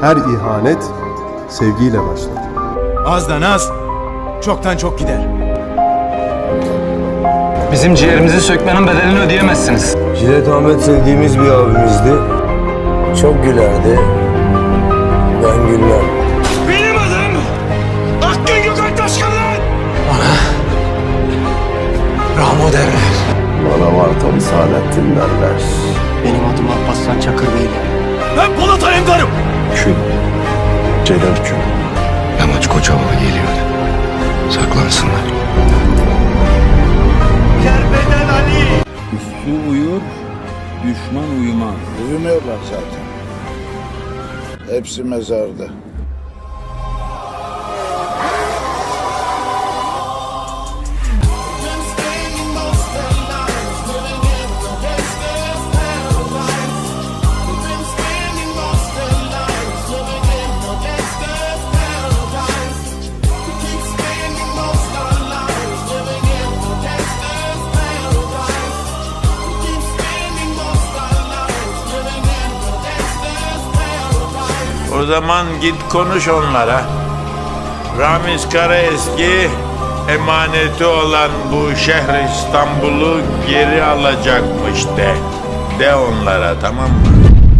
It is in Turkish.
Her ihanet sevgiyle başlar. Azdan az, çoktan çok gider. Bizim ciğerimizi sökmenin bedelini ödeyemezsiniz. Cilet Ahmet sevdiğimiz bir abimizdi. Çok gülerdi. Ben gülmem. Benim adım Akgün Gökalp Taşkanlar. Ramo derler. Bana Vartalı Saadettin derler. Benim adım Alparslan Çakır Beyler. Ben Polat Alemdar'ım. Celal Kül. Yamaç Koçovalı geliyor. Saklansınlar. Kerbeden Ali. Su uyur, düşman uyumaz. Uyumuyorlar zaten. Hepsi mezarda. O zaman git konuş onlara. Ramiz Karaeski emaneti olan bu şehri İstanbul'u geri alacakmış de. De onlara tamam mı?